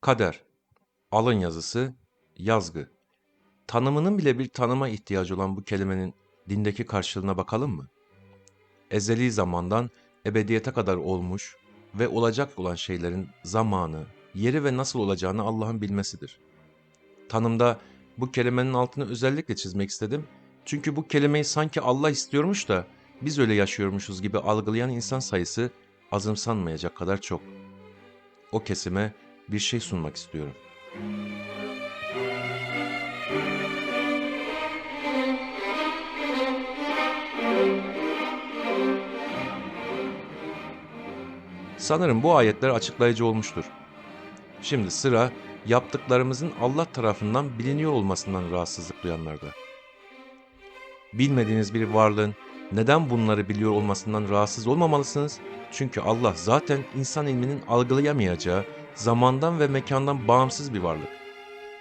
Kader, alın yazısı, yazgı. Tanımının bile bir tanıma ihtiyacı olan bu kelimenin dindeki karşılığına bakalım mı? Ezeli zamandan ebediyete kadar olmuş ve olacak olan şeylerin zamanı, yeri ve nasıl olacağını Allah'ın bilmesidir. Tanımda bu kelimenin altını özellikle çizmek istedim. Çünkü bu kelimeyi sanki Allah istiyormuş da biz öyle yaşıyormuşuz gibi algılayan insan sayısı azımsanmayacak kadar çok. O kesime bir şey sunmak istiyorum. Sanırım bu ayetler açıklayıcı olmuştur. Şimdi sıra yaptıklarımızın Allah tarafından biliniyor olmasından rahatsızlık duyanlarda. Bilmediğiniz bir varlığın neden bunları biliyor olmasından rahatsız olmamalısınız? Çünkü Allah zaten insan ilminin algılayamayacağı zamandan ve mekandan bağımsız bir varlık.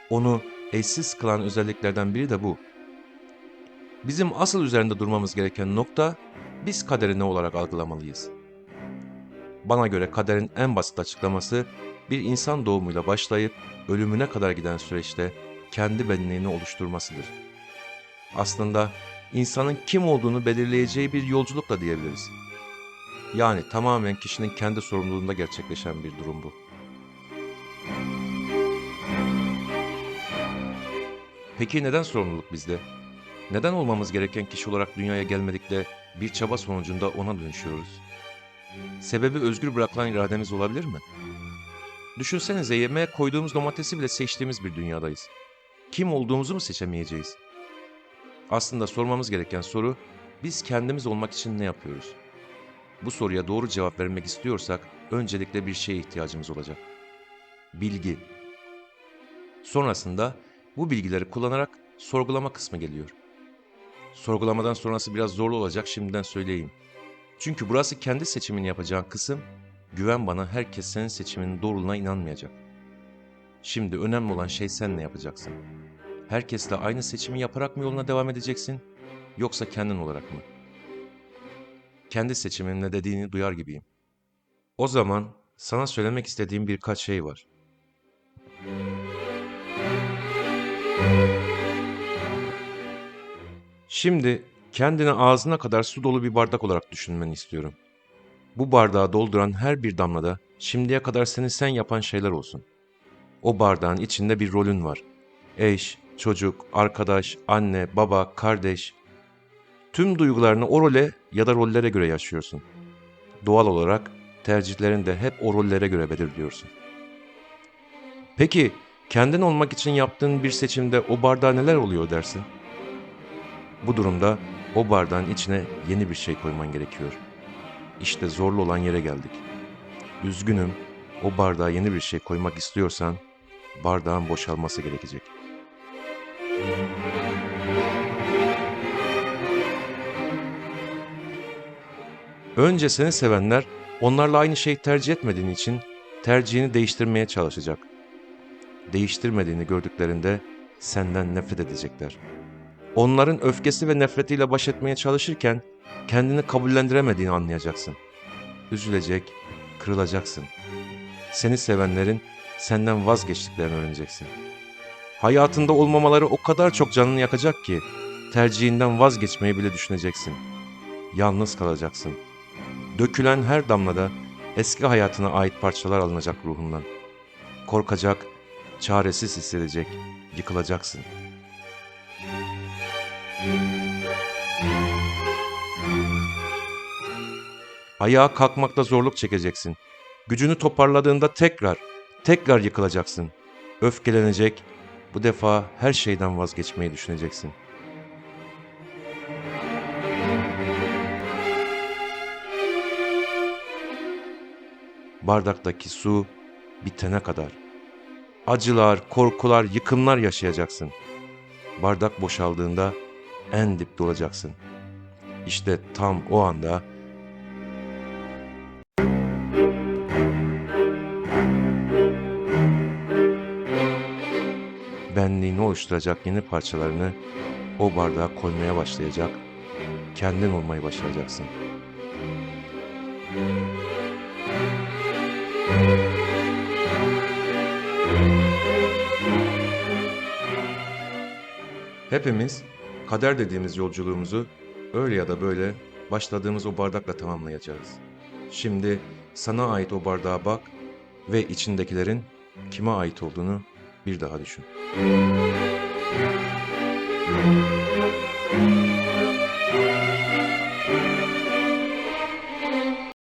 Onu eşsiz kılan özelliklerden biri de bu. Bizim asıl üzerinde durmamız gereken nokta biz kaderi ne olarak algılamalıyız? Bana göre kaderin en basit açıklaması bir insan doğumuyla başlayıp ölümüne kadar giden süreçte kendi benliğini oluşturmasıdır. Aslında insanın kim olduğunu belirleyeceği bir yolculuk da diyebiliriz. Yani tamamen kişinin kendi sorumluluğunda gerçekleşen bir durum bu. Peki neden sorumluluk bizde? Neden olmamız gereken kişi olarak dünyaya gelmedik de bir çaba sonucunda ona dönüşüyoruz? Sebebi özgür bırakılan irademiz olabilir mi? Düşünsenize yemeğe koyduğumuz domatesi bile seçtiğimiz bir dünyadayız. Kim olduğumuzu mu seçemeyeceğiz? Aslında sormamız gereken soru, biz kendimiz olmak için ne yapıyoruz? Bu soruya doğru cevap vermek istiyorsak, öncelikle bir şeye ihtiyacımız olacak. Bilgi. Sonrasında bu bilgileri kullanarak sorgulama kısmı geliyor. Sorgulamadan sonrası biraz zorlu olacak şimdiden söyleyeyim. Çünkü burası kendi seçimini yapacağın kısım, güven bana herkes senin seçiminin doğruluğuna inanmayacak. Şimdi önemli olan şey sen ne yapacaksın? Herkesle aynı seçimi yaparak mı yoluna devam edeceksin, yoksa kendin olarak mı? Kendi seçimin ne dediğini duyar gibiyim. O zaman sana söylemek istediğim birkaç şey var. Şimdi kendini ağzına kadar su dolu bir bardak olarak düşünmeni istiyorum. Bu bardağı dolduran her bir damlada şimdiye kadar seni sen yapan şeyler olsun. O bardağın içinde bir rolün var. Eş, çocuk, arkadaş, anne, baba, kardeş. Tüm duygularını o role ya da rollere göre yaşıyorsun. Doğal olarak tercihlerini de hep o rollere göre belirliyorsun. Peki kendin olmak için yaptığın bir seçimde o bardağa neler oluyor dersin? Bu durumda o bardağın içine yeni bir şey koyman gerekiyor. İşte zorlu olan yere geldik. Üzgünüm, o bardağa yeni bir şey koymak istiyorsan bardağın boşalması gerekecek. Önce seni sevenler onlarla aynı şeyi tercih etmediğin için tercihini değiştirmeye çalışacak. Değiştirmediğini gördüklerinde senden nefret edecekler. Onların öfkesi ve nefretiyle baş etmeye çalışırken kendini kabullendiremediğini anlayacaksın. Üzülecek, kırılacaksın. Seni sevenlerin senden vazgeçtiklerini öğreneceksin. Hayatında olmamaları o kadar çok canını yakacak ki tercihinden vazgeçmeyi bile düşüneceksin. Yalnız kalacaksın. Dökülen her damlada eski hayatına ait parçalar alınacak ruhundan. Korkacak, çaresiz hissedecek, yıkılacaksın. Ayağa kalkmakta zorluk çekeceksin. Gücünü toparladığında tekrar, tekrar yıkılacaksın. Öfkelenecek, bu defa her şeyden vazgeçmeyi düşüneceksin. Bardaktaki su bitene kadar. Acılar, korkular, yıkımlar yaşayacaksın. Bardak boşaldığında en dipte olacaksın. İşte tam o anda benliğini oluşturacak yeni parçalarını o bardağa koymaya başlayacak, kendin olmayı başaracaksın. Hepimiz kader dediğimiz yolculuğumuzu öyle ya da böyle başladığımız o bardakla tamamlayacağız. Şimdi sana ait o bardağa bak ve içindekilerin kime ait olduğunu bir daha düşün.